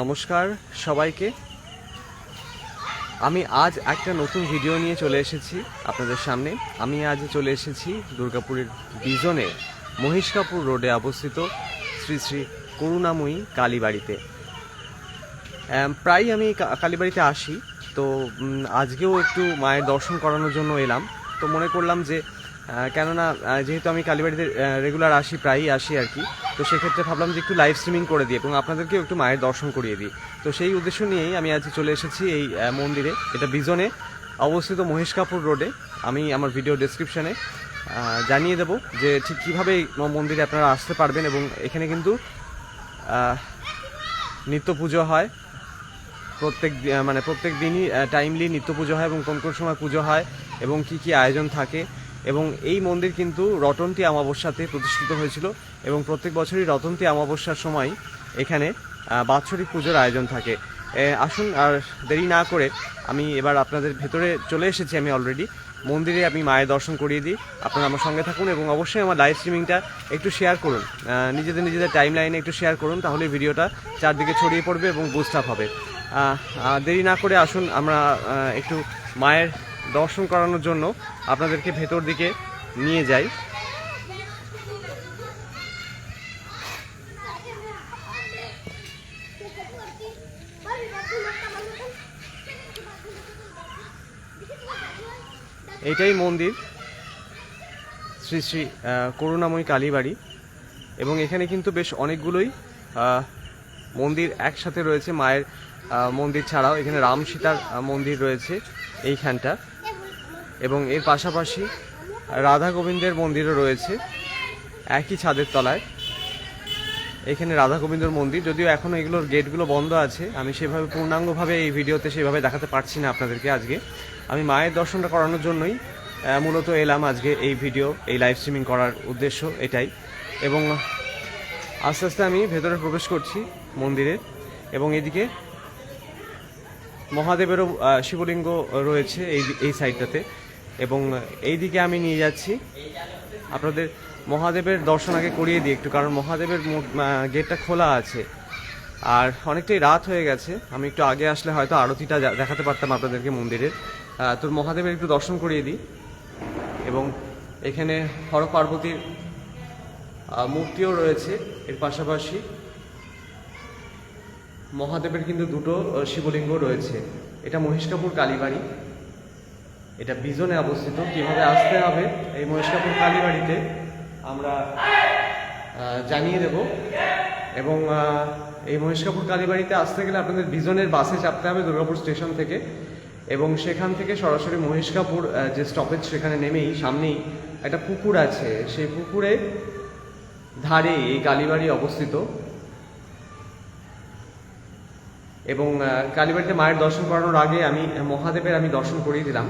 নমস্কার সবাইকে। আমি আজ একটা নতুন ভিডিও নিয়ে চলে এসেছি আপনাদের সামনে। আমি আজ চলে এসেছি দুর্গাপুরের বিজনে মহিষকাপুর রোডে অবস্থিত শ্রী শ্রী করুণাময়ী কালীবাড়িতে। প্রায় আমি কালীবাড়িতে আসি। তো আজকেও একটু মায়ের দর্শন করানোর জন্য এলাম। তো মনে করলাম যে কেননা যেহেতু আমি কালীবাড়িতে রেগুলার আসি, প্রায়ই আসি আর কি, তো সেক্ষেত্রে ভাবলাম যে একটু লাইভ স্ট্রিমিং করে দিই এবং আপনাদেরকেও একটু মায়ের দর্শন করিয়ে দিই। তো সেই উদ্দেশ্য নিয়েই আমি আজ চলে এসেছি এই মন্দিরে, এটা বিজনে, অবস্থিত মহেশ কাপুর রোডে আমি আমার ভিডিও ডেসক্রিপশানে জানিয়ে দেবো যে ঠিক কীভাবে এই মন্দিরে আপনারা আসতে পারবেন এবং এখানে কিন্তু নিত্য পুজো হয়। প্রত্যেক মানে প্রত্যেক দিনই টাইমলি নিত্য পুজো হয় এবং কোন কোন সময় পুজো হয় এবং কি কি আয়োজন থাকে। এবং এই মন্দির কিন্তু রটন্তি অমাবস্যাতে প্রতিষ্ঠিত হয়েছিল এবং প্রত্যেক বছরই রটন্তি অমাবস্যার সময় এখানে বাৎসরিক পুজোর আয়োজন থাকে। আসুন আর দেরি না করে আমি এবার আপনাদের ভেতরে চলে এসেছি আমি অলরেডি মন্দিরে আমি মায়ের দর্শন করিয়ে দিই। আপনারা আমার সঙ্গে থাকুন এবং অবশ্যই আমার লাইভ স্ট্রিমিংটা একটু শেয়ার করুন। নিজেদের নিজেদের টাইম লাইনে একটু শেয়ার করুন, তাহলে ভিডিওটা চারদিকে ছড়িয়ে পড়বে এবং বুস্ট হবে। দেরি না করে আসুন, আমরা একটু মায়ের দর্শন করানোর জন্য আপনাদেরকে ভেতর দিকে নিয়ে যাই। এইটাই মন্দির, শ্রী শ্রী করুণাময়ী কালীবাড়ি। এবং এখানে কিন্তু বেশ অনেকগুলোই মন্দির একসাথে রয়েছে, মায়ের মন্দির ছাড়াও এখানে রাম সীতার মন্দির রয়েছে এইখানটা। এবং এর পাশাপাশি রাধা গোবিন্দের মন্দিরও রয়েছে, একই ছাদের তলায়। এখানে রাধা গোবিন্দর মন্দির, যদিও এখনও এগুলোর গেটগুলো বন্ধ আছে, আমি সেভাবে পূর্ণাঙ্গভাবে এই ভিডিওতে সেভাবে দেখাতে পারছি না আপনাদেরকে আজকে। আমি মায়ের দর্শনটা করানোর জন্যই মূলত এলাম আজকে এই ভিডিও, এই লাইভ স্ট্রিমিং করার উদ্দেশ্য এটাই। এবং আস্তে আস্তে আমি ভেতরে প্রবেশ করছি মন্দিরের এবং এদিকে মহাদেবেরও শিবলিঙ্গ রয়েছে এই এই সাইডটাতে এবং এই দিকে আমি নিয়ে যাচ্ছি। আপনাদের মহাদেবের দর্শন আগে করিয়ে দিই একটু, কারণ মহাদেবের গেটটা খোলা আছে। আর অনেকটাই রাত হয়ে গেছে। আমি একটু আগে আসলে হয়তো আরতিটা দেখাতে পারতাম আপনাদেরকে মন্দিরের। তো মহাদেবের একটু দর্শন করিয়ে দিই। এবং এখানে হর পার্বতীর মূর্তিও রয়েছে এর পাশাপাশি। মহাদেবের কিন্তু দুটো শিবলিঙ্গ রয়েছে। এটা মহিষকাপুর কালীবাড়ি। এটা বিজনে অবস্থিত। কীভাবে আসতে হবে এই মহেশকাপুর কালীবাড়িতে আমরা জানিয়ে দেব। এবং এই মহেশকাপুর কালীবাড়িতে আসতে গেলে আপনাদের বিজনের বাসে চাপতে হবে দুর্গাপুর স্টেশন থেকে। এবং সেখান থেকে সরাসরি মহেশকাপুর যে স্টপেজ সেখানে নেমেই সামনেই একটা পুকুর আছে। সেই পুকুরে ধারে এই কালীবাড়ি অবস্থিত। এবং কালীবাড়িতে মায়ের দর্শন করানোর আগে আমি মহাদেবের আমি দর্শন করিয়ে দিলাম।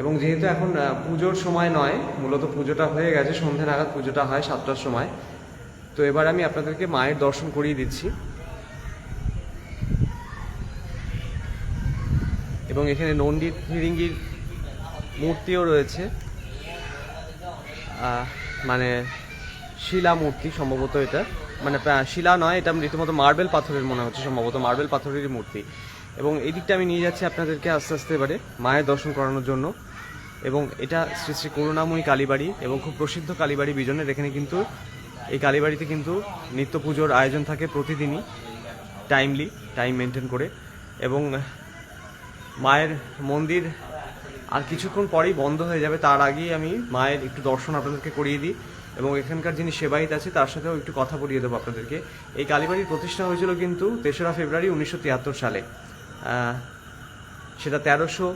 এবং যেহেতু এখন পুজোর সময় নয়, মূলত পুজোটা হয়ে গেছে, সন্ধে নাগাদ পুজোটা হয় সাতটার সময়। তো এবার আমি আপনাদেরকে মায়ের দর্শন করিয়ে দিচ্ছি। এবং এখানে নন্দী ফিরিঙ্গির মূর্তিও রয়েছে। মানে শিলা মূর্তি সম্ভবত এটা। মানে শিলা নয়, এটা রীতিমতো মার্বেল পাথরের মনে হচ্ছে সম্ভবত, মার্বেল পাথরেরই মূর্তি। এবং এই দিকটা আমি নিয়ে যাচ্ছি আপনাদেরকে আস্তে আস্তে এবারে মায়ের দর্শন করানোর জন্য। এবং এটা শ্রী শ্রী করুণাময়ী কালীবাড়ি এবং খুব প্রসিদ্ধ কালীবাড়ি বিজনের। এখানে কিন্তু এই কালীবাড়িতে কিন্তু নিত্য পুজোর আয়োজন থাকে প্রতিদিনই টাইমলি টাইম মেনটেন করে। এবং মায়ের মন্দির আর কিছুক্ষণ পরেই বন্ধ হয়ে যাবে। তার আগেই আমি মায়ের একটু দর্শন আপনাদেরকে করিয়ে দিই। এবং এখানকার যিনি সেবায়িত আছে, তার সাথেও একটু কথা বলিয়ে দেবো আপনাদেরকে। এই কালীবাড়ির প্রতিষ্ঠা হয়েছিল কিন্তু তেসরা ফেব্রুয়ারি উনিশশো তিয়াত্তর সালে। সেটা তেরোশো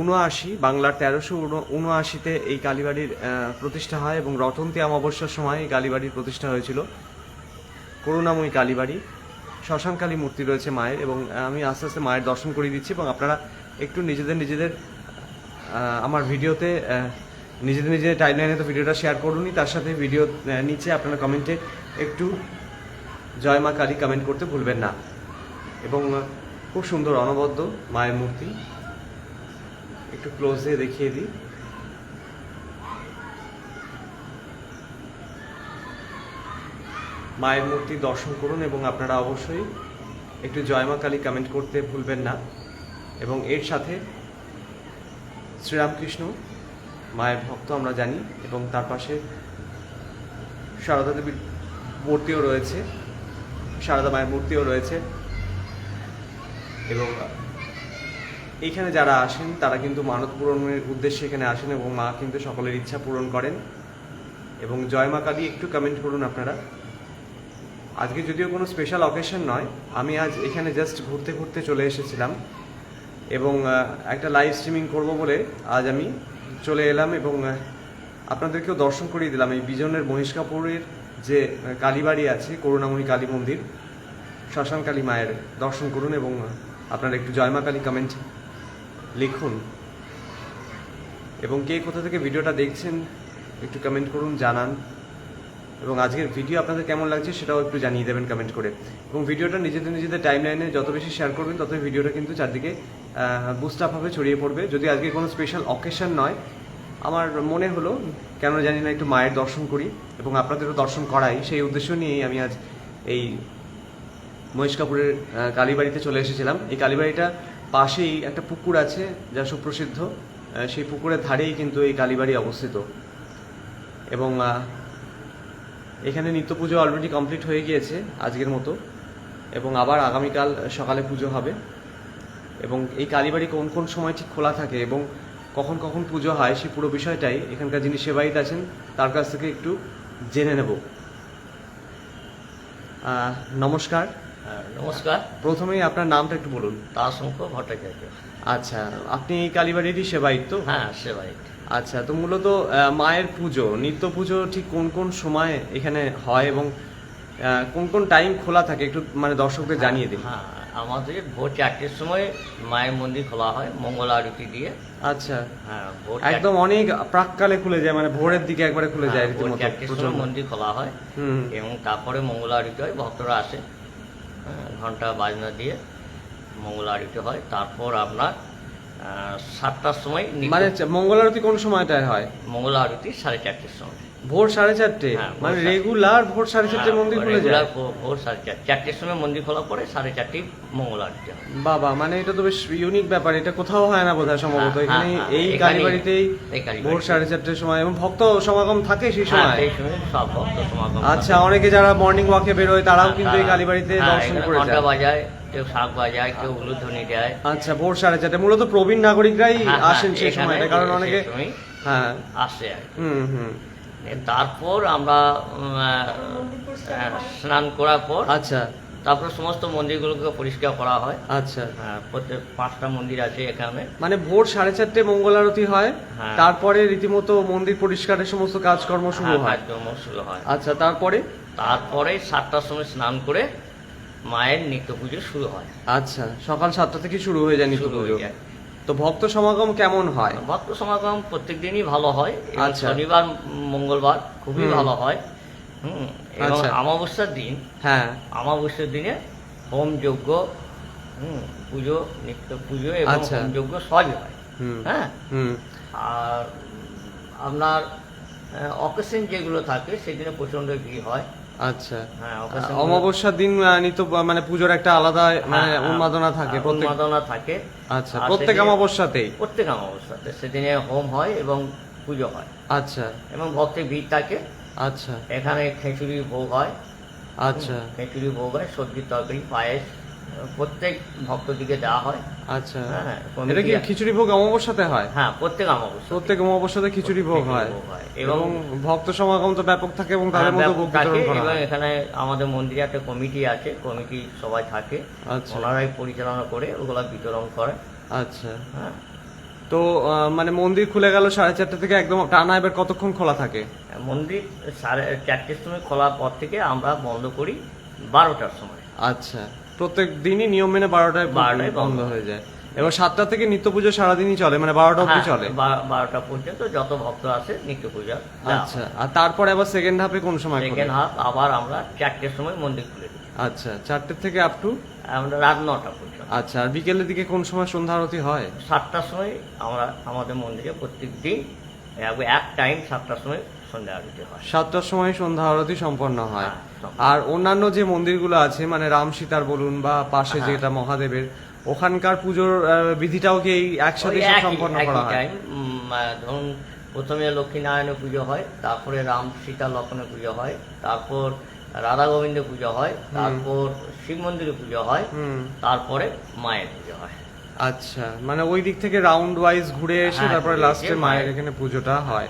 উনআশি বাংলার তেরোশো উনআশিতে এই কালীবাড়ির প্রতিষ্ঠা হয় এবং রটন্তি অমাবস্যার সময় এই কালীবাড়ির প্রতিষ্ঠা হয়েছিল। করুণাময়ী কালীবাড়ি, শ্মশান কালী মূর্তি রয়েছে মায়ের এবং আমি আস্তে আস্তে মায়ের দর্শন করিয়ে দিচ্ছি এবং আপনারা একটু নিজেদের নিজেদের আমার ভিডিওতে নিজেদের নিজেদের টাইমলাইনে তো ভিডিওটা শেয়ার করুনই, তার সাথে ভিডিও নিচে আপনারা কমেন্টে একটু জয় মা কালী কমেন্ট করতে ভুলবেন না। এবং খুব সুন্দর অনবদ্য মায়ের মূর্তি। একটু ক্লোজ দিয়ে দেখিয়ে দিই। মায়ের মূর্তি দর্শন করুন এবং আপনারা অবশ্যই একটু জয়মা কালী কমেন্ট করতে ভুলবেন না। এবং এর সাথে শ্রীরামকৃষ্ণ, মায়ের ভক্ত আমরা জানি, এবং তার পাশে সারদা দেবীর মূর্তিও রয়েছে, সারদা মায়ের মূর্তিও রয়েছে। এবং এইখানে যারা আসেন, তারা কিন্তু মানত পূরণের উদ্দেশ্যে এখানে আসেন এবং মা কিন্তু সকলের ইচ্ছা পূরণ করেন। এবং জয় মা কালী একটু কমেন্ট করুন আপনারা। আজকে যদিও কোনো স্পেশাল অকেশন নয়, আমি আজ এখানে জাস্ট ঘুরতে ঘুরতে চলে এসেছিলাম। এবং একটা লাইভ স্ট্রিমিং করব বলে আজ আমি চলে এলাম এবং আপনাদেরকেও দর্শন করিয়ে দিলাম। এই বিজনের মহিষ মহিষকাপুরের যে কালীবাড়ি আছে করুণাময়ী কালী মন্দির, শ্মশান কালী মায়ের দর্শন করুন এবং আপনারা একটু জয়মা কালী কমেন্ট লিখুন। এবং কে কোথা থেকে ভিডিওটা দেখছেন, একটু কমেন্ট করুন, জানান। এবং আজকের ভিডিও আপনাদের কেমন লাগছে সেটাও একটু জানিয়ে দেবেন কমেন্ট করে। এবং ভিডিওটা নিজেদের নিজেদের টাইম লাইনে যত বেশি শেয়ার করবেন তত ভিডিওটা কিন্তু চারদিকে বুস্ট আপ হবে, ছড়িয়ে পড়বে। যদি আজকে কোনো স্পেশাল অকেশন নয়, আমার মনে হলো, কেন জানি না একটু মায়ের দর্শন করি এবং আপনাদেরও দর্শন করাই। সেই উদ্দেশ্য নিয়েই আমি আজ এই মহেশকাপুরের কাপুরের কালীবাড়িতে চলে এসেছিলাম। এই কালীবাড়িটা পাশেই একটা পুকুর আছে, যা সুপ্রসিদ্ধ। সেই পুকুরের ধারেই কিন্তু এই কালীবাড়ি অবস্থিত। এবং এখানে নিত্য পুজো অলরেডি কমপ্লিট হয়ে গিয়েছে আজকের মতো। এবং আবার আগামীকাল সকালে পুজো হবে। এবং এই কালীবাড়ি কোন কোন সময় ঠিক খোলা থাকে এবং কখন কখন পুজো হয় সেই পুরো বিষয়টাই এখানকার যিনি সেবায়িত আছেন, তার কাছ থেকে একটু জেনে নেব। নমস্কার। নমস্কার। প্রথমেই আপনার নামটা একটু বলুন। তারশঙ্কর ভট্টাচার্য। আচ্ছা আপনি এই কালীবাড়িরই সেবায়িত তো? হ্যাঁ সেবাই আচ্ছা তো মূলত মায়ের পুজো নিত্য পুজো ঠিক কোন কোন সময় এখানে হয় এবং কোন কোন টাইম খোলা থাকে? একটু মানে দর্শকদের জানিয়ে দিন। হ্যাঁ আমাদের ভোর চারটের সময় মায়ের মন্দির খোলা হয় মঙ্গল আরতি দিয়ে। আচ্ছা। হ্যাঁ একদম অনেক প্রাককালে খুলে যায় মানে ভোরের দিকে একবারে খুলে যায় হ্যাঁ, প্রচণ্ড। মন্দির খোলা হয় হুম। এবং তারপরে মঙ্গল আরতি হয় ভক্তরা আসে। হ্যাঁ, ঘণ্টা বাজনা দিয়ে মঙ্গল আরতি হয়। তারপর আপনার সাতটার সময় মানে মঙ্গল আরতি কোন সময়টায় হয়? মঙ্গল আরতি সাড়ে চারটের সময়। ভোর সাড়ে চারটে। হ্যাঁ, মানে রেগুলার ভোর সাড়ে চারটে হ্যাঁ, মন্দির খুলে যায়। ভোর- সাড়ে চার চারটের সময় মন্দির খোলা পরে সাড়ে চারটে মঙ্গল আরতি বাবা মানে এটা তো বেশ ইউনিক ব্যাপার এটা কোথাও হয় না বোধহয় সম্ভবত। হ্যাঁ, এখানে এই কালী বাড়িতেই ভোর সাড়ে চারটের সময় এবং ভক্ত সমাগম থাকে সেই সময়। সব ভক্ত সমাগম আচ্ছা অনেকে যারা মর্নিং ওয়াকে বেরোয় তারাও কিন্তু এই কালীবাড়িতে হ্যাঁ, দর্শন করে যায়। বাজায় কেউ শাক বাজায় কেউ উলুধ্বনি দেয়। আচ্ছা ভোর সাড়ে চারটে। মূলত প্রবীণ নাগরিকরাই আসেন সেই সময়টা কারণ অনেকে হ্যাঁ। আসে। হুম হুম। তারপর আমরা স্নান করার পর আচ্ছা। তারপর সমস্ত মন্দিরগুলোকে পরিষ্কার করা হয়। আচ্ছা। হ্যাঁ, প্রত্যেক পাঁচটা মন্দির আছে এখানে। মানে ভোর সাড়ে চারটে মঙ্গল আরতি হয় হ্যাঁ। তারপরে রীতিমতো মন্দির পরিষ্কারের সমস্ত কাজকর্ম শুরু হ্যাঁ, হয় কাজকর্ম শুরু হয়। আচ্ছা তারপরে? তারপরে সাতটার সময় স্নান করে মায়ের নিত্য পুজো শুরু হয়। আচ্ছা সকাল সাতটা থেকে শুরু হয়ে যায় নিত্য শুরু পুজো। হয়ে যায়। তো ভক্ত সমাগম কেমন হয়? ভক্ত সমাগম প্রত্যেক দিনই ভালো হয় আচ্ছা। শনিবার মঙ্গলবার খুবই ভালো হয়। হুম এবং আচ্ছা। অমাবস্যার দিন হ্যাঁ। অমাবস্যার দিনে হোম যজ্ঞ হুম পুজো নিত্য পুজো এবং আচ্ছা। হোম যজ্ঞ সবই হয়। হ্যাঁ? হুম। আর আপনার অকেশন যেগুলো থাকে সেদিনে প্রচণ্ড ভিড় হয়। আচ্ছা। হ্যাঁ অমাবস্যার দিন নিত্য মানে পুজোর একটা আলাদা মানে হ্যাঁ, উন্মাদনা থাকে হ্যাঁ, উন্মাদনা থাকে। আচ্ছা প্রত্যেক অমাবস্যাতেই? প্রত্যেক অমাবস্যাতে। সেদিনে হোম হয় এবং পুজো হয়। আচ্ছা। এবং ভক্তের ভিড় থাকে। আচ্ছা। এখানে খিচুড়ি ভোগ হয়। আচ্ছা। খেচুড়ি ভোগ হয় সবজি তরকারি পায়েস। প্রত্যেক ভক্তদিকে দেওয়া হয়। আচ্ছা। হ্যাঁ, এটা কি খিচুড়ি ভোগ অমাবস্যাতে হয়? হ্যাঁ প্রত্যেক অমাবস্যা প্রত্যেক অমাবস্যাতে খিচুড়ি ভোগ হয়। এবং ভক্ত সমাগম তো ব্যাপক থাকে এবং তাদের হ্যাঁ, মধ্যে ভোগ থাকে। এবং হয়। এখানে আমাদের মন্দিরে একটা কমিটি আছে। কমিটি সবাই থাকে। আচ্ছা। ওনারাই পরিচালনা করে ওগুলা বিতরণ করে। আচ্ছা। হ্যাঁ। তো মানে মন্দির খুলে গেল সাড়ে চারটে থেকে একদম টানা এবার কতক্ষণ খোলা থাকে? মন্দির সাড়ে চারটের সময় খোলার পর থেকে আমরা বন্ধ করি বারোটার সময়। আচ্ছা। প্রত্যেক দিনই নিয়ম মেনে বারোটায় বারোটায় বন্ধ। হয়ে যায়। এবার সাতটা থেকে নিত্য পুজো সারাদিনই চলে মানে বারোটা অবধি হ্যাঁ, চলে। বারোটা পর্যন্ত যত ভক্ত আসে নিত্য পূজা আচ্ছা আর তারপরে আবার সেকেন্ড হাফে কোন সময়? সেকেন্ড হাফ আবার আমরা চারটের সময় মন্দির খুলে দিই। আচ্ছা চারটে থেকে আপ টু আমরা রাত নটা পর্যন্ত। আচ্ছা আর বিকেলের দিকে কোন সময় সন্ধ্যা আরতি হয়? সাতটার সময় আমরা আমাদের মন্দিরে প্রত্যেক দিন এক টাইম সাতটার সময় সন্ধ্যা আরতি হয়। সাতটার সময় সন্ধ্যা আরতি সম্পন্ন হয়। হ্যাঁ, আর অন্যান্য যে মন্দিরগুলো আছে মানে রাম সীতার বলুন বা পাশে হ্যাঁ। যেটা মহাদেবের ওখানকার পুজোর বিধিটাও কি একসাথে সম্পন্ন করা হয়? ধরুন প্রথমে লক্ষ্মীনারায়ণের পুজো হয় তারপরে রাম সীতা লক্ষণের পুজো হয় তারপর রাধা গোবিন্দ পুজো হয় তারপর শিব মন্দিরে পুজো হয় তারপরে মায়ের পুজো হয়। আচ্ছা মানে ওই দিক থেকে রাউন্ড ওয়াইজ ঘুরে এসে হ্যাঁ, তারপরে লাস্টে মায়ের- এখানে পুজোটা হয়।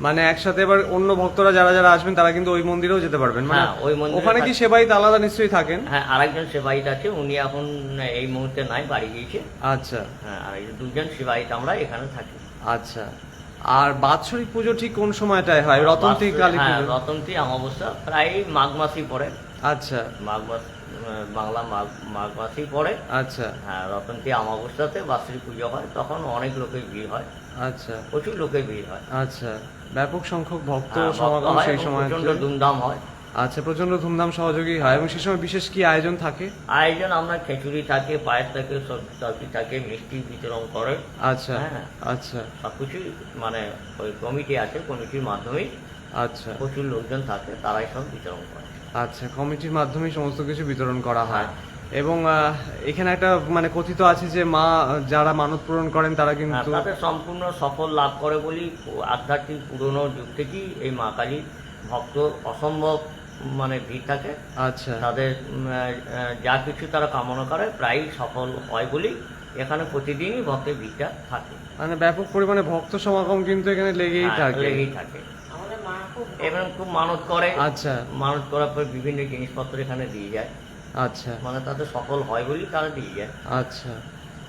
মানে একসাথে এবার অন্য ভক্তরা যারা যারা আসবেন তারা কিন্তু ওই মন্দিরেও যেতে পারবেন। মানে হ্যাঁ, ওই মন্দিরে ওখানে কি সেবাইতে আলাদা নিশ্চয়ই থাকেন? হ্যাঁ আরেকজন সেবাইত আছে উনি এখন এই মুহূর্তে নাই বাড়ি গিয়েছে। আচ্ছা। হ্যাঁ আর দুজন সেবাইত আমরা এখানে থাকি। আচ্ছা। আর বাৎসরিক পুজো ঠিক কোন সময়টায় হয়? রতন্তি কালী হ্যাঁ পুজো? রতন্তি অমাবস্যা প্রায় মাঘ মাসই পড়ে। আচ্ছা। মাঘ মাস বাংলা মাঘ মাঘ মাসেই পড়ে। আচ্ছা। হ্যাঁ রতন্তি অমাবস্যাতে বাৎসরিক পুজো হয় তখন অনেক লোকের ভিড় হয়। আচ্ছা। প্রচুর লোকের ভিড় হয়। আচ্ছা। ব্যাপক সংখ্যক ভক্ত হ্যাঁ, সমাগম সেই সময় ধুমধাম হয়। আচ্ছা প্রচণ্ড ধুমধাম সহযোগী হয় এবং সেই সময় বিশেষ কি আয়োজন থাকে? আয়োজন আমরা খিচুড়ি থাকে পায়েস থাকে সবজি থাকে মিষ্টি বিতরণ করে। আচ্ছা হ্যাঁ। আচ্ছা। সবকিছুই মানে ওই কমিটি আছে কমিটির মাধ্যমেই আচ্ছা। প্রচুর লোকজন থাকে তারাই সব বিতরণ করে। আচ্ছা কমিটির মাধ্যমে সমস্ত কিছু বিতরণ করা হয়। এবং এখানে একটা মানে কথিত আছে যে মা যারা মানত পূরণ করেন তারা হ্যাঁ, কিন্তু তাদের সম্পূর্ণ সফল লাভ করে বলি আধ্যাত্মিক পুরনো যুগ থেকেই এই মা কালী ভক্ত অসম্ভব মানে ভিড় থাকে। আচ্ছা। তাদের যা কিছু তারা কামনা করে প্রায়ই সফল হয় বলেই এখানে প্রতিদিনই ভক্তের ভিড়টা থাকে। মানে ব্যাপক পরিমাণে ভক্ত সমাগম কিন্তু এখানে লেগেই হ্যাঁ, থাকে। লেগেই থাকে। এবং খুব মানত করে। আচ্ছা। মানত করার পর বিভিন্ন জিনিসপত্র এখানে দিয়ে যায়। আচ্ছা। মানে তাদের সফল হয় বলেই তারা দিয়ে যায়। আচ্ছা।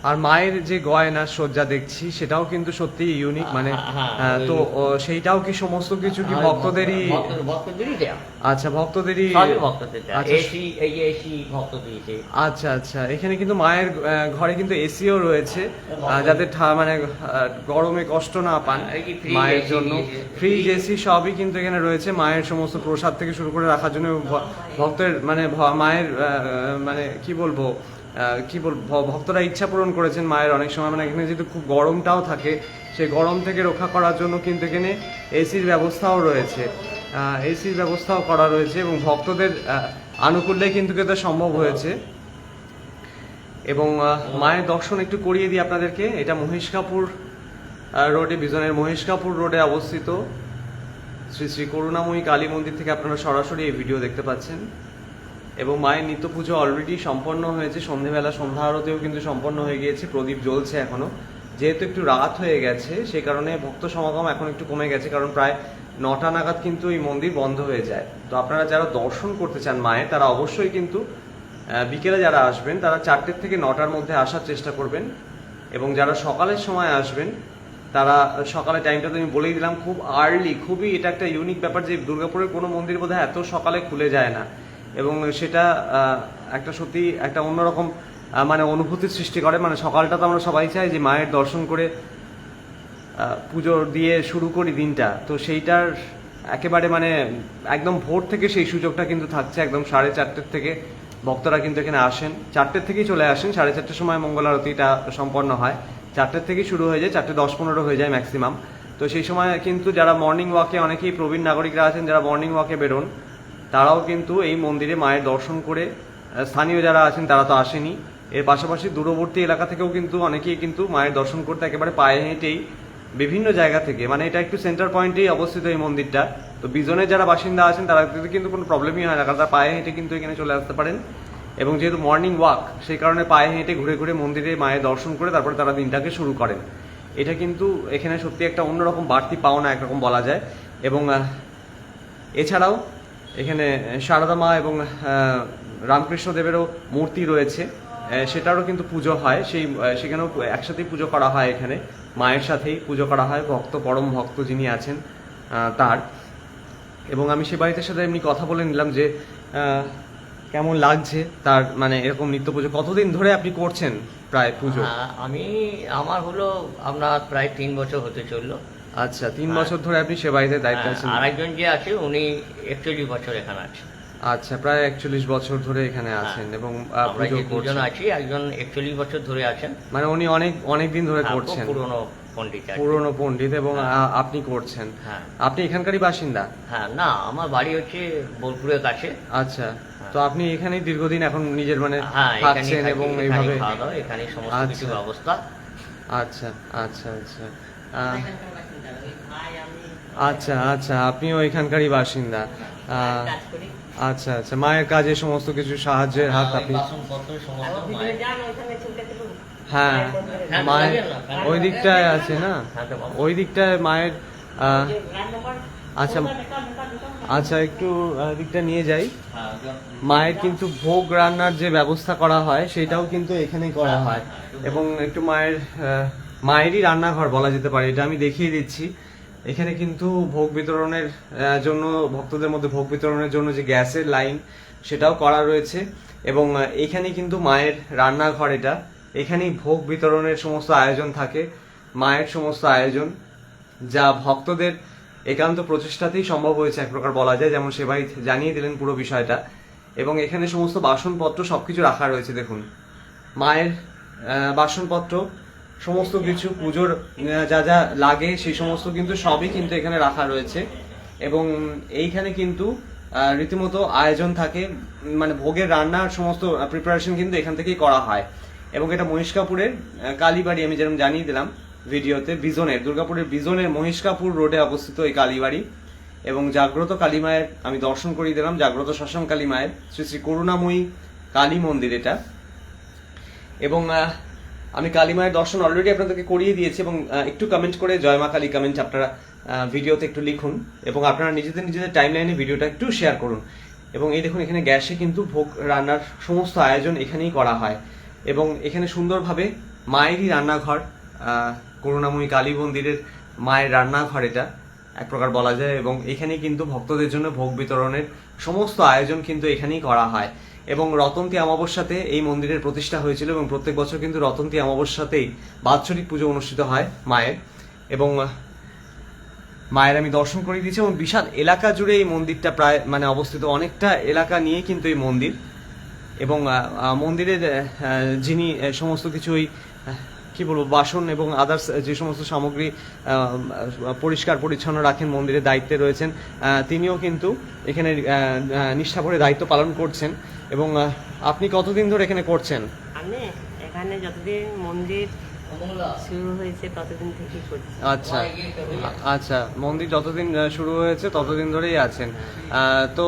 আর মায়ের যে গয়না সজ্জা দেখছি সেটাও কিন্তু সত্যি ইউনিক মানে হ্যাঁ, তো ও, সেইটাও কি সমস্ত কিছু কি ভক্তদেরই আচ্ছা ভক্তদেরই আচ্ছা এসি এই এসি ভক্ত দিয়েছে। আচ্ছা আচ্ছা এখানে কিন্তু মায়ের ঘরে কিন্তু এসিও রয়েছে। যাতে ঠা- মানে গরমে কষ্ট না পান মায়ের জন্য। ফ্রিজ এসি সবই কিন্তু এখানে রয়েছে। মায়ের সমস্ত প্রসাদ থেকে শুরু করে রাখার জন্য ভক্তের মানে মায়ের মানে কি বলব কি বলব ভ- ভক্তরা ইচ্ছা পূরণ করেছেন মায়ের অনেক সময়। মানে এখানে যেহেতু খুব গরমটাও থাকে সেই গরম থেকে রক্ষা করার জন্য কিন্তু এখানে এসির ব্যবস্থাও রয়েছে। এসির ব্যবস্থাও করা রয়েছে এবং ভক্তদের আনুকূল্যে কিন্তু এটা সম্ভব হয়েছে। এবং মায়ের দর্শন একটু করিয়ে দিই আপনাদেরকে। এটা মহেশকাপুর আহ, রোডে বিজনের মহেশকাপুর রোডে অবস্থিত। শ্রী শ্রী করুণাময়ী কালী মন্দির থেকে আপনারা সরাসরি এই ভিডিও দেখতে পাচ্ছেন। এবং মায়ের নিত্য পুজো অলরেডি সম্পন্ন হয়েছে। সন্ধেবেলা সন্ধ্যা আরতেও কিন্তু সম্পন্ন হয়ে গিয়েছে। প্রদীপ জ্বলছে এখনও। যেহেতু একটু রাত হয়ে গেছে সেই কারণে ভক্ত সমাগম এখন একটু কমে গেছে, কারণ প্রায় নটা নাগাদ কিন্তু এই মন্দির বন্ধ হয়ে যায়। তো আপনারা যারা দর্শন করতে চান মায়ের, তারা অবশ্যই কিন্তু বিকেলে যারা আসবেন, তারা চারটের থেকে নটার মধ্যে আসার চেষ্টা করবেন। এবং যারা সকালের সময় আসবেন, তারা সকালে টাইমটা তো আমি বলেই দিলাম, খুব আর্লি খুবই এটা একটা ইউনিক ব্যাপার যে দুর্গাপুরের কোনো মন্দির বোধহয় এত সকালে খুলে যায় না। এবং সেটা একটা সত্যি একটা অন্যরকম মানে অনুভূতির সৃষ্টি করে। মানে সকালটা তো আমরা সবাই চাই যে মায়ের দর্শন করে পুজো দিয়ে শুরু করি দিনটা। তো সেইটার একেবারে মানে একদম ভোর থেকে সেই সুযোগটা কিন্তু থাকছে একদম সাড়ে চারটের থেকে। ভক্তরা কিন্তু এখানে আসেন। চারটের থেকেই চলে আসেন। সাড়ে চারটের সময় মঙ্গল আরতিটা সম্পন্ন হয়। চারটের থেকেই শুরু হয়ে যায়, চারটে দশ পনেরো হয়ে যায় ম্যাক্সিমাম তো সেই সময় কিন্তু যারা মর্নিং ওয়াকে অনেকেই প্রবীণ নাগরিকরা আছেন, যারা মর্নিং ওয়াকে বেরোন তারাও কিন্তু এই মন্দিরে মায়ের দর্শন করে স্থানীয় যারা আছেন তারা তো আসেনি। এর পাশাপাশি দূরবর্তী এলাকা থেকেও কিন্তু অনেকেই কিন্তু মায়ের দর্শন করতে একেবারে পায়ে হেঁটেই বিভিন্ন জায়গা থেকে মানে এটা একটু সেন্টার পয়েন্টেই অবস্থিত এই মন্দিরটা। তো বিজনের যারা বাসিন্দা আছেন তারা কিন্তু কোনো প্রবলেমই হয় না, কারণ তারা পায়ে হেঁটে কিন্তু এখানে চলে আসতে পারেন। এবং যেহেতু মর্নিং ওয়াক সেই কারণে পায়ে হেঁটে ঘুরে ঘুরে মন্দিরে মায়ের দর্শন করে তারপরে তারা দিনটাকে শুরু করেন। এটা কিন্তু এখানে সত্যি একটা অন্যরকম বাড়তি পাওনা একরকম বলা যায়। এবং এছাড়াও এখানে সারদা মা এবং রামকৃষ্ণ দেবেরও মূর্তি রয়েছে। সেটারও কিন্তু পুজো হয়। সেই সেখানেও একসাথেই পুজো করা হয় এখানে। মায়ের সাথেই পুজো করা হয়। ভক্ত, পরম ভক্ত যিনি আছেন তার। এবং আমি সে বাড়িতে সাথে এমনি কথা বলে নিলাম যে কেমন লাগছে তার মানে এরকম নিত্য পুজো? কতদিন ধরে আপনি করছেন প্রায় পুজো? আমি, আমার হলো আপনার প্রায় তিন বছর হতে চলল। আচ্ছা তিন হ্যাঁ। বছর ধরে আপনি সে বাড়িতে দায়িত্ব হ্যাঁ, আছেন। আরেকজন যে আছে? উনি একচল্লিশ বছর এখানে আছে আচ্ছা প্রায় একচল্লিশ বছর ধরে এখানে আছেন এবং হ্যাঁ। পুজো যে দুজন আছি একজন একচল্লিশ বছর ধরে আছেন। মানে উনি অনেক অনেক দিন ধরে করছেন। পুরনো পণ্ডিত। পুরনো পণ্ডিত এবং। আপনি করছেন। আপনি এখানকারই বাসিন্দা? হ্যাঁ না আমার বাড়ি হচ্ছে বোলপুরের কাছে। আচ্ছা তো আপনি এখানেই দীর্ঘদিন এখন নিজের মানে হ্যাঁ থাকছেন এবং এইভাবে এখানে সমস্ত কিছু আচ্ছা। ব্যবস্থা। আচ্ছা আচ্ছা আচ্ছা। আহ, আচ্ছা আচ্ছা আপনিও এখানকারই বাসিন্দা। আচ্ছা আচ্ছা মায়ের কাজে সমস্ত কিছু সাহায্যের হাত আপনি সমস্ত মায়ের হ্যাঁ হ্যাঁ, মায়ের হ্যাঁ। ওই দিকটায় আছে না? হ্যাঁ। ওই দিকটায় মায়ের আচ্ছা আচ্ছা একটু দিকটা নিয়ে যাই। হ্যাঁ, মায়ের কিন্তু ভোগ রান্নার যে ব্যবস্থা করা হয় সেটাও কিন্তু এখানেই করা হয়। এবং একটু মায়ের মায়েরই রান্নাঘর বলা যেতে পারে এটা আমি দেখিয়ে দিচ্ছি। এখানে কিন্তু ভোগ বিতরণের জন্য, ভক্তদের মধ্যে ভোগ বিতরণের জন্য যে গ্যাসের লাইন, সেটাও করা রয়েছে। এবং এখানে কিন্তু মায়ের রান্নাঘর এটা। এখানেই ভোগ বিতরণের সমস্ত আয়োজন থাকে, মায়ের সমস্ত আয়োজন, যা ভক্তদের একান্ত প্রচেষ্টাতেই সম্ভব হয়েছে এক প্রকার বলা যায়। যেমন সেবাই জানিয়ে দিলেন পুরো বিষয়টা। এবং এখানে সমস্ত বাসনপত্র সবকিছু রাখা রয়েছে, দেখুন। মায়ের বাসনপত্র সমস্ত কিছু পুজোর যা যা লাগে সেই সমস্ত কিন্তু সবই কিন্তু এখানে রাখা রয়েছে। এবং এইখানে কিন্তু রীতিমতো আয়োজন থাকে মানে ভোগের রান্নার সমস্ত প্রিপারেশন কিন্তু এখান থেকেই করা হয়। এবং এটা মহিষকাপুরের আহ, কালীবাড়ি আমি যেরকম জানিয়ে দিলাম ভিডিওতে বিজনের দুর্গাপুরের বিজনের মহিষকাপুর রোডে অবস্থিত এই কালীবাড়ি। এবং জাগ্রত কালী মায়ের আমি দর্শন করিয়ে দিলাম জাগ্রত শ্মশান কালী মায়ের শ্রী শ্রী করুণাময়ী কালী মন্দির এটা। এবং আমি কালী মায়ের দর্শন অলরেডি আপনাদেরকে করিয়ে দিয়েছি এবং একটু কমেন্ট করে জয় মা কালী কমেন্ট আপনারা ভিডিওতে একটু লিখুন এবং আপনারা নিজেদের নিজেদের টাইম লাইনে ভিডিওটা একটু শেয়ার করুন। এবং এই দেখুন, এখানে গ্যাসে কিন্তু ভোগ রান্নার সমস্ত আয়োজন এখানেই করা হয়। এবং এখানে সুন্দরভাবে মায়েরই রান্নাঘর করুণাময়ী কালী মন্দিরের মায়ের রান্নাঘর এটা, এক প্রকার বলা যায়। এবং এখানে কিন্তু ভক্তদের জন্য ভোগ বিতরণের সমস্ত আয়োজন কিন্তু এখানেই করা হয়। এবং রতন্তী অমাবস্যাতে এই মন্দিরের প্রতিষ্ঠা হয়েছিল এবং প্রত্যেক বছর কিন্তু রতন্তী অমাবস্যাতেই বাৎসরিক পুজো অনুষ্ঠিত হয় মায়ের। এবং মায়ের আমি দর্শন করে দিয়েছি এবং বিশাল এলাকা জুড়ে এই মন্দিরটা প্রায় মানে অবস্থিত অনেকটা এলাকা নিয়ে কিন্তু এই মন্দির। এবং মন্দিরের যিনি সমস্ত কিছু ওই কি বলব বাসন এবং আদার্স যে সমস্ত সামগ্রী পরিষ্কার পরিচ্ছন্ন রাখেন মন্দিরের দায়িত্বে রয়েছেন তিনিও কিন্তু এখানে আহ, আহ, নিষ্ঠা করে দায়িত্ব পালন করছেন। এবং আপনি কতদিন ধরে এখানে করছেন? আমি এখানে যতদিন মন্দির শুরু হয়েছে ততদিন থেকেই করছি। আচ্ছা আচ্ছা মন্দির যতদিন শুরু হয়েছে ততদিন ধরেই আছেন। তো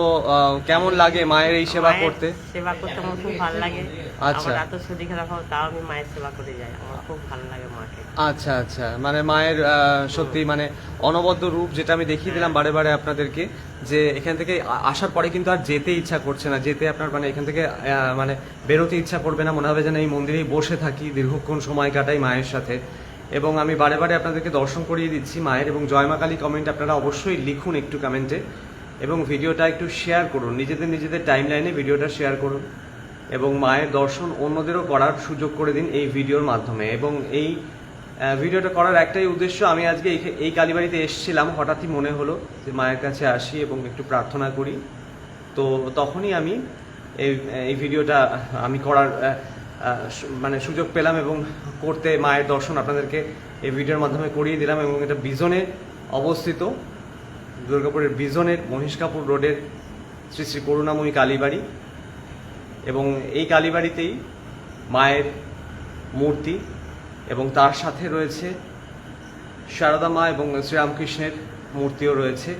কেমন লাগে মায়ের এই সেবা করতে? সেবা করতে আমার খুব ভালো লাগে। আচ্ছা। এত শরীর খারাপ হয় তাও আমি মায়ের সেবা করে যাই। আমার খুব ভালো লাগে মাকে। আচ্ছা আচ্ছা মানে মায়ের সত্যি মানে অনবদ্য রূপ যেটা আমি দেখিয়ে দিলাম বারে বারে আপনাদেরকে যে এখান থেকে আসার পরে কিন্তু আর যেতে ইচ্ছা করছে না। যেতে আপনার মানে এখান থেকে মানে বেরোতে ইচ্ছা করবে না। মনে হবে যেন এই মন্দিরেই বসে থাকি দীর্ঘক্ষণ সময় কাটাই মায়ের সাথে। এবং আমি বারে বারে আপনাদেরকে দর্শন করিয়ে দিচ্ছি মায়ের এবং জয়মা কালী কমেন্ট আপনারা অবশ্যই লিখুন একটু কমেন্টে এবং ভিডিওটা একটু শেয়ার করুন, নিজেদের নিজেদের টাইম লাইনে ভিডিওটা শেয়ার করুন। এবং মায়ের দর্শন অন্যদেরও করার সুযোগ করে দিন এই ভিডিওর মাধ্যমে। এবং এই ভিডিওটা করার একটাই উদ্দেশ্য, আমি আজকে এই- কালীবাড়িতে এসেছিলাম, হঠাৎই মনে হলো যে মায়ের কাছে আসি এবং একটু প্রার্থনা করি। তো তখনই আমি এই এই ভিডিওটা আমি করার মানে সুযোগ পেলাম এবং করতে মায়ের দর্শন আপনাদেরকে এই ভিডিওর মাধ্যমে করিয়ে দিলাম এবং এটা বিজনে অবস্থিত, দুর্গাপুরের বিজনের মহিষকাপুর রোডের শ্রী শ্রী করুণাময়ী কালীবাড়ি এবং এই কালীবাড়িতেই মায়ের মূর্তি এবং তার সাথে রয়েছে সারদা মা এবং শ্রীরামকৃষ্ণের মূর্তিও রয়েছে।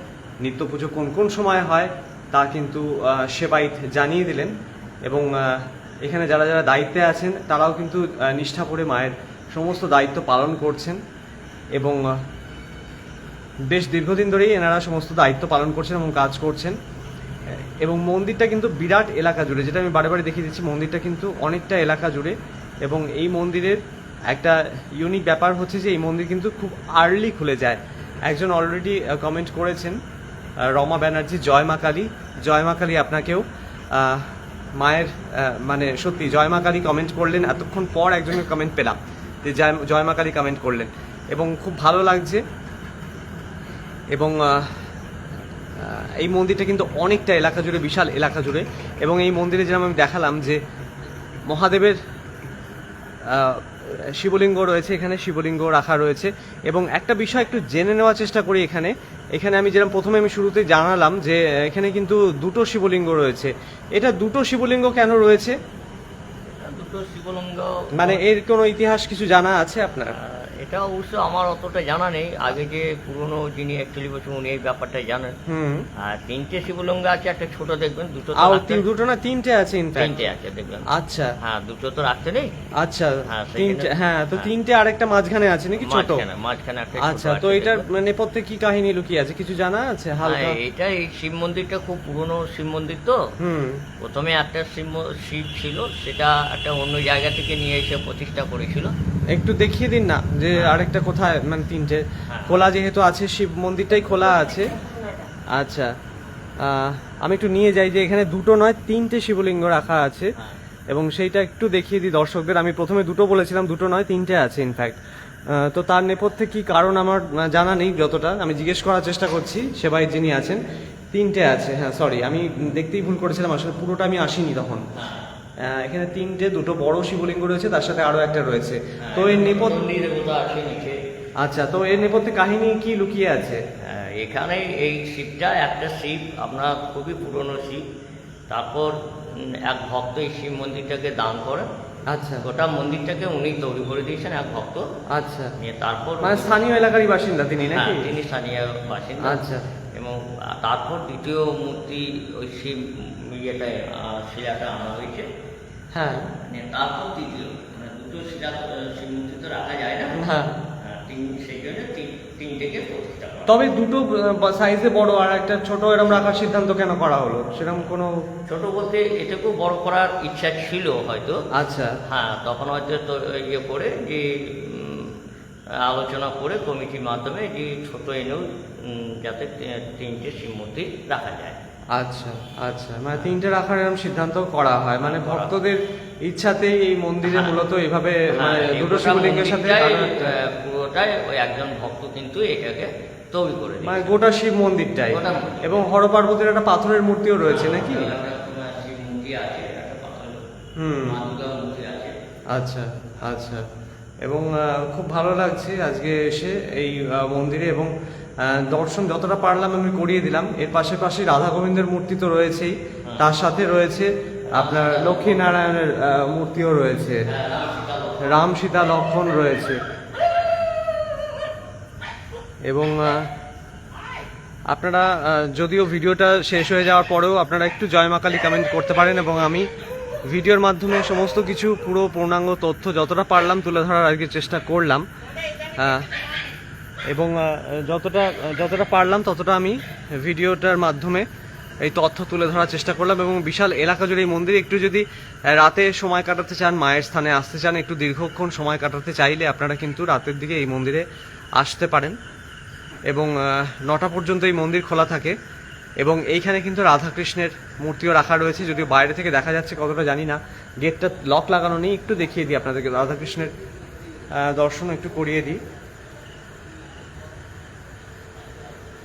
নিত্য পুজো কোন কোন সময় হয় তা কিন্তু সেবাইত জানিয়ে দিলেন এবং এখানে যারা যারা দায়িত্বে আছেন, তারাও কিন্তু নিষ্ঠা করে মায়ের সমস্ত দায়িত্ব পালন করছেন এবং বেশ দীর্ঘদিন ধরেই এনারা সমস্ত দায়িত্ব পালন করছেন এবং কাজ করছেন। এবং মন্দিরটা কিন্তু বিরাট এলাকা জুড়ে, যেটা আমি বারে বারে দেখিয়ে দিচ্ছি, মন্দিরটা কিন্তু অনেকটা এলাকা জুড়ে এবং এই মন্দিরের একটা ইউনিক ব্যাপার হচ্ছে যে, এই মন্দির কিন্তু খুব আর্লি খুলে যায়। একজন অলরেডি কমেন্ট করেছেন রমা ব্যানার্জি, জয় মা কালী। জয় মা কালী আপনাকেও মায়ের মানে সত্যি জয় মা কালী কমেন্ট করলেন, এতক্ষণ পর একজনের কমেন্ট পেলাম যে জয় জয় কালী কমেন্ট করলেন। এবং খুব ভালো লাগছে। এবং এই মন্দিরটা কিন্তু অনেকটা এলাকা জুড়ে, বিশাল এলাকা জুড়ে। এবং এই মন্দিরে যেরকম আমি দেখালাম যে মহাদেবের শিবলিঙ্গ রয়েছে, এখানে শিবলিঙ্গ রাখা রয়েছে। এবং একটা বিষয় একটু জেনে নেওয়ার চেষ্টা করি এখানে এখানে আমি যেরকম প্রথমে আমি শুরুতে জানালাম যে এখানে কিন্তু দুটো শিবলিঙ্গ রয়েছে। এটা দুটো শিবলিঙ্গ কেন রয়েছে? দুটো শিবলিঙ্গ মানে এর কোনো ইতিহাস কিছু জানা আছে আপনার? এটা অবশ্য আমার অতটা জানা নেই। আগে যে পুরনো যিনি অ্যাকচুয়ালি বলছেন উনি এই ব্যাপারটা জানেন। আর তিনটে শিবলিঙ্গ আছে একটা ছোট দেখবেন দুটো দুটো না তিনটে আছে তিনটে আছে দেখবেন। আচ্ছা। হ্যাঁ দুটো তো রাখতে নেই। আচ্ছা হ্যাঁ, তিনটে হ্যাঁ তো হ্যাঁ। তিনটে আরেকটা মাঝখানে আছে নাকি ছোট? মাঝখানে একটা আচ্ছা তো এটার দেখবেন। নেপথ্যে কি কাহিনী লুকিয়ে আছে? কিছু জানা আছে হালকা? হ্যাঁ, এটা এই শিব মন্দিরটা খুব পুরনো শিব মন্দির তো। হুম। প্রথমে একটা শিব শিব ছিল সেটা একটা অন্য জায়গা থেকে নিয়ে এসে প্রতিষ্ঠা করেছিল। একটু দেখিয়ে দিন না যে আরেকটা কোথায় মানে তিনটে। হ্যাঁ। খোলা যেহেতু আছে শিব মন্দিরটাই খোলা আছে। আচ্ছা আমি একটু নিয়ে যাই যে এখানে দুটো নয় তিনটে শিবলিঙ্গ রাখা আছে। হ্যাঁ। এবং সেইটা একটু দেখিয়ে দিই দর্শকদের। আমি প্রথমে দুটো বলেছিলাম দুটো নয় তিনটে আছে ইনফ্যাক্ট তো তার নেপথ্যে কি কারণ আমার জানা নেই যতটা। আমি জিজ্ঞেস করার চেষ্টা করছি সেবাই যিনি আছেন তিনটে আছে হ্যাঁ সরি আমি দেখতেই ভুল করেছিলাম আসলে পুরোটা আমি আসিনি তখন। এখানে তিনটে দুটো বড় শিবলিঙ্গ রয়েছে তার সাথে আরও একটা রয়েছে। তো এর নেপথ্যে আচ্ছা তো এর নেপথ্যে কাহিনী কি লুকিয়ে আছে? হ্যাঁ, এখানে এই শিবটা একটা শিব আপনার খুবই পুরনো শিব। তারপর এক ভক্ত এই শিব মন্দিরটাকে দান করেন আচ্ছা। গোটা মন্দিরটাকে উনি তৈরি করে দিয়েছেন এক ভক্ত। আচ্ছা। নিয়ে তারপর মানে স্থানীয় এলাকারই বাসিন্দা তিনি হ্যাঁ, নাকি? তিনি স্থানীয় বাসিন্দা। আচ্ছা। এবং তারপর দ্বিতীয় মূর্তি ওই শিব ইয়েটা শিলাটা আনা হয়েছে। হ্যাঁ। মানে তারপর তৃতীয় মানে দুটো শিলা শিব মূর্তি তো রাখা যায় না। হ্যাঁ। তবে দুটো সাইজে বড় আর একটা ছোট এরকম রাখার সিদ্ধান্ত কেন করা হলো? সেরকম কোনো ছোট বলতে এটাকেও বড় করার ইচ্ছা ছিল হয়তো। আচ্ছা। হ্যাঁ তখন হয়তো তো ইয়ে করে যে আলোচনা করে কমিটির মাধ্যমে যে ছোট এনেও যাতে তিনটে শিব মূর্তি রাখা যায়। আচ্ছা আচ্ছা। মানে তিনটে রাখার এরকম সিদ্ধান্ত করা হয়। মানে ভক্তদের ইচ্ছাতেই এই মন্দিরে হ্যাঁ। মূলত এইভাবে মানে হ্যাঁ, দুটো শিবলিঙ্গের সাথে পুরোটাই ওই একজন ভক্ত কিন্তু এটাকে তৈরি করে মানে গোটা শিব মন্দিরটাই। এবং হর পার্বতীর একটা পাথরের মূর্তিও রয়েছে নাকি? একটা পাথরের হুম। আচ্ছা আচ্ছা। এবং খুব ভালো লাগছে আজকে এসে এই মন্দিরে এবং দর্শন যতটা পারলাম আমি করিয়ে দিলাম। এর পাশে পাশে রাধা গোবিন্দের মূর্তি তো রয়েছেই। তার সাথে রয়েছে আপনার লক্ষ্মী নারায়ণের মূর্তিও রয়েছে। রাম সীতা লক্ষণ রয়েছে। এবং আপনারা যদিও ভিডিওটা শেষ হয়ে যাওয়ার পরেও আপনারা একটু জয় মা কালী কমেন্ট করতে পারেন এবং আমি ভিডিওর মাধ্যমে সমস্ত কিছু পুরো পূর্ণাঙ্গ তথ্য যতটা পারলাম তুলে ধরার আজকে চেষ্টা করলাম। এবং যতটা যতটা পারলাম, ততটা আমি ভিডিওটার মাধ্যমে এই তথ্য তুলে ধরার চেষ্টা করলাম এবং বিশাল এলাকা জুড়ে এই মন্দিরে একটু যদি রাতে সময় কাটাতে চান, মায়ের স্থানে আসতে চান, একটু দীর্ঘক্ষণ সময় কাটাতে চাইলে আপনারা কিন্তু রাতের দিকে এই মন্দিরে আসতে পারেন। এবং নটা পর্যন্ত এই মন্দির খোলা থাকে এবং এইখানে কিন্তু রাধাকৃষ্ণের মূর্তিও রাখা রয়েছে। যদিও বাইরে থেকে দেখা যাচ্ছে, কতটা জানি না। গেটটা লক লাগানো নেই, একটু দেখিয়ে দিই আপনাদেরকে। রাধাকৃষ্ণের দর্শন একটু করিয়ে দিই।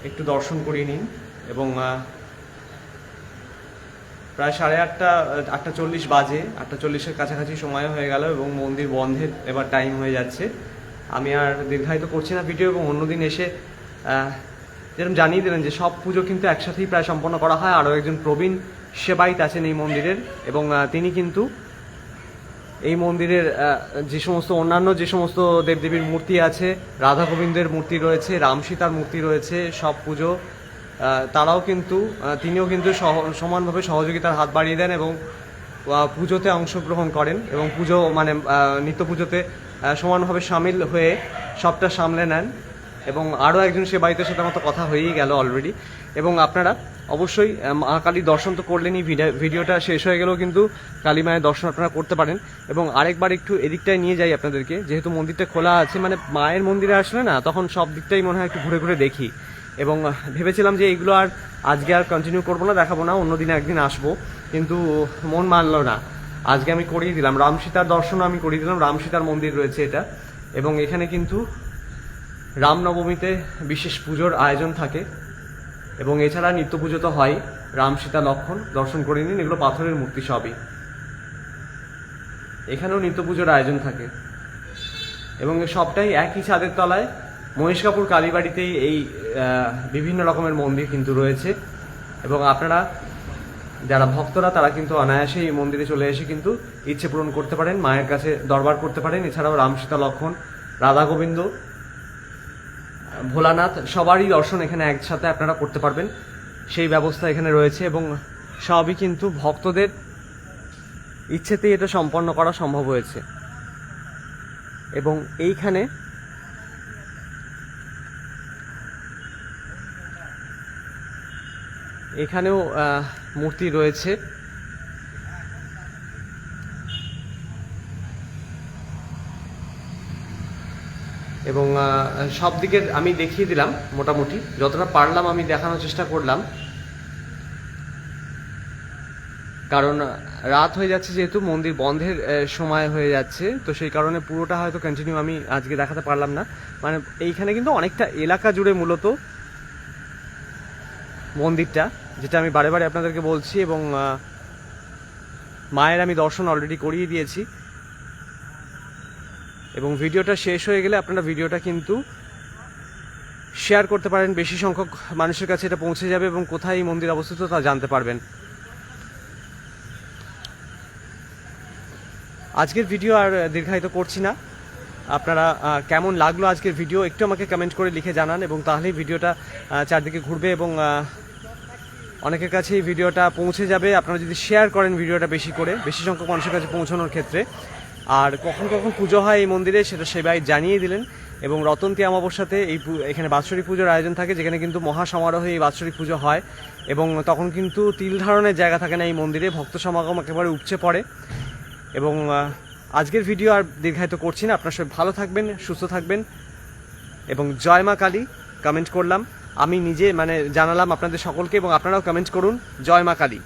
একটু দর্শন করিয়ে নিন এবং প্রায় সাড়ে আটটা আটটা চল্লিশ বাজে, আটটা চল্লিশের কাছাকাছি সময় হয়ে গেল এবং মন্দির বন্ধের এবার টাইম হয়ে যাচ্ছে। আমি আর দীর্ঘায়িত করছি না ভিডিও এবং অন্যদিন এসে যেরকম জানিয়ে দিলেন যে সব পুজো কিন্তু একসাথেই প্রায় সম্পন্ন করা হয়। আরও একজন প্রবীণ সেবাইত আছেন এই মন্দিরের এবং তিনি কিন্তু এই মন্দিরের যে সমস্ত অন্যান্য যে সমস্ত দেবদেবীর মূর্তি আছে, রাধা গোবিন্দের মূর্তি রয়েছে, রাম সীতার মূর্তি রয়েছে, সব পুজো তারাও কিন্তু তিনিও কিন্তু সমানভাবে সহযোগিতার হাত বাড়িয়ে দেন এবং পুজোতে অংশগ্রহণ করেন এবং পুজো মানে নিত্য পুজোতে সমানভাবে সামিল হয়ে সবটা সামলে নেন এবং আরও একজন সে বাড়িতে সাথে মতো কথা হয়েই গেল অলরেডি এবং আপনারা অবশ্যই মা কালীর দর্শন তো করলেনই ভিডিও- ভিডিওটা শেষ হয়ে গেলেও কিন্তু কালী মায়ের দর্শন আপনারা করতে পারেন। এবং আরেকবার একটু এদিকটায় নিয়ে যাই আপনাদেরকে, যেহেতু মন্দিরটা খোলা আছে মানে মায়ের মন্দিরে আসলে না, তখন সব দিকটাই মনে হয় একটু ঘুরে ঘুরে দেখি। এবং ভেবেছিলাম যে এইগুলো আর আজকে আর কন্টিনিউ করব না, দেখাবো না, অন্যদিন একদিন আসব। কিন্তু মন মানলো না। আজকে আমি করিয়ে দিলাম। রাম সীতার দর্শনও আমি করিয়ে দিলাম। রাম সীতার মন্দির রয়েছে এটা। এবং এখানে কিন্তু রামনবমীতে বিশেষ পুজোর আয়োজন থাকে। এবং এছাড়া নিত্য পুজো তো হয়। রাম সীতা লক্ষণ দর্শন করে নিন, এগুলো পাথরের মূর্তি সবই। এখানেও নিত্য পুজোর আয়োজন থাকে। এবং সবটাই একই ছাদের তলায়। মহেশকাপুর কালীবাড়িতেই এই বিভিন্ন রকমের মন্দির কিন্তু রয়েছে। এবং আপনারা, যারা ভক্তরা, তারা কিন্তু অনায়াসে এই মন্দিরে চলে এসে কিন্তু ইচ্ছে পূরণ করতে পারেন, মায়ের কাছে দরবার করতে পারেন। এছাড়াও রাম সীতা লক্ষণ, রাধা গোবিন্দ ভোলানাথ, সবারই দর্শন এখানে একসাথে আপনারা করতে পারবেন। সেই ব্যবস্থা এখানে রয়েছে এবং সবই কিন্তু ভক্তদের ইচ্ছেতেই এটা সম্পন্ন করা সম্ভব হয়েছে। এবং এইখানে এখানেও মূর্তি রয়েছে। এবং সব দিকের আমি দেখিয়ে দিলাম মোটামুটি। যতটা পারলাম আমি দেখানোর চেষ্টা করলাম। কারণ, রাত হয়ে যাচ্ছে যেহেতু, মন্দির বন্ধের সময় হয়ে যাচ্ছে। তো সেই কারণে পুরোটা হয়তো কন্টিনিউ আমি আজকে দেখাতে পারলাম না। মানে এইখানে কিন্তু অনেকটা এলাকা জুড়ে মূলত মন্দিরটা, যেটা আমি বারে বারে আপনাদেরকে বলছি এবং মায়ের আমি দর্শন অলরেডি করিয়ে দিয়েছি। এবং ভিডিওটা শেষ হয়ে গেলে আপনারা ভিডিওটা কিন্তু শেয়ার করতে পারেন। বেশি সংখ্যক মানুষের কাছে এটা পৌঁছে যাবে এবং কোথায় এই মন্দির অবস্থিত তা জানতে পারবেন। আজকের ভিডিও আর দীর্ঘায়িত করছি না। আপনারা কেমন লাগল আজকের ভিডিও একটু আমাকে কমেন্ট করে লিখে জানান এবং তাহলেই ভিডিওটা চারদিকে ঘুরবে এবং অনেকের কাছে এই ভিডিওটা পৌঁছে যাবে। আপনারা যদি শেয়ার করেন ভিডিওটা বেশি করে, বেশি সংখ্যক মানুষের কাছে পৌঁছানোর ক্ষেত্রে। আর কখন কখন পুজো হয় এই মন্দিরে সেটা সেবাই জানিয়ে দিলেন। এবং রতন্তি অমাবস্যাতে এই পু- এখানে বাৎসরিক পুজোর আয়োজন থাকে, যেখানে কিন্তু মহা সমারোহে এই বাৎসরিক পুজো হয়। এবং তখন কিন্তু তিল ধারণের জায়গা থাকে না এই মন্দিরে, ভক্ত সমাগম একেবারে উপচে পড়ে। এবং আজকের ভিডিও আর দীর্ঘায়িত করছি না। আপনার সবাই ভালো থাকবেন, সুস্থ থাকবেন। এবং জয় মা কালী কমেন্ট করলাম। আমি নিজে মানে জানালাম আপনাদের সকলকে এবং আপনারাও কমেন্ট করুন, জয় মা কালী।